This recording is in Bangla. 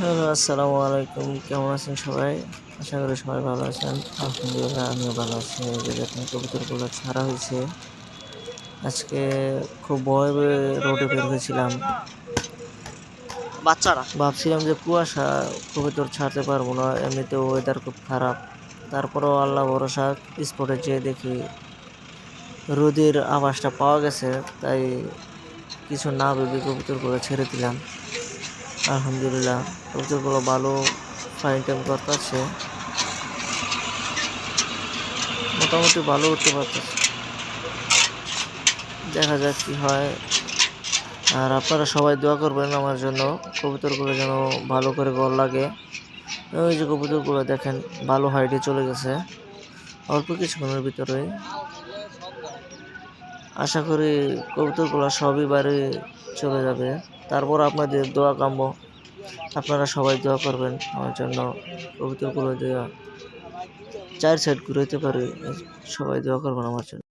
হ্যালো আসসালামু আলাইকুম। কেমন আছেন সবাই? আশা করি সবাই ভালো আছেন। আলহামদুলিল্লাহ আমিও ভালো আছি। দেখেন কবুতরগুলো ছাড়া হয়েছে। আজকে খুব ভয় ভয়ে রোডে বের হয়েছিলাম। বাচ্চারা? ভাবছিলাম যে কুয়াশা কবুতর ছাড়তে পারব না। এমনিতেও ওয়েদার খুব খারাপ। তারপরেও আল্লাহ ভরসা স্পটে যেয়ে দেখি রোদের আভাসটা পাওয়া গেছে। তাই কিছু না ভেবে কবুতরগুলো ছেড়ে দিলাম। আলহামদুলিল্লাহ কবুতরগুলো ভালো ফাইন টাইম করতেছে মোটামুটি ভালো উঠতে পারতেছে। দেখা যাক কি হয়। আর আপনারা সবাই দোয়া করবেন আমার জন্য, কবুতরগুলো যেন ভালো করে গল লাগে। ওই যে কবুতরগুলো দেখেন, ভালো হাইটে চলে গেছে। অল্প কিছুক্ষণের ভিতরে আশা করি কবুতরগুলো সবই বাইরে চলে যাবে। তারপর আপনাদের দোয়া কাম্য। আপনারা সবাই দোয়া করবেন। আমার জন্য কবুতরগুলো দেওয়া চার সাইড ঘুরাইতে পারি। সবাই দোয়া করবেন আমার জন্য।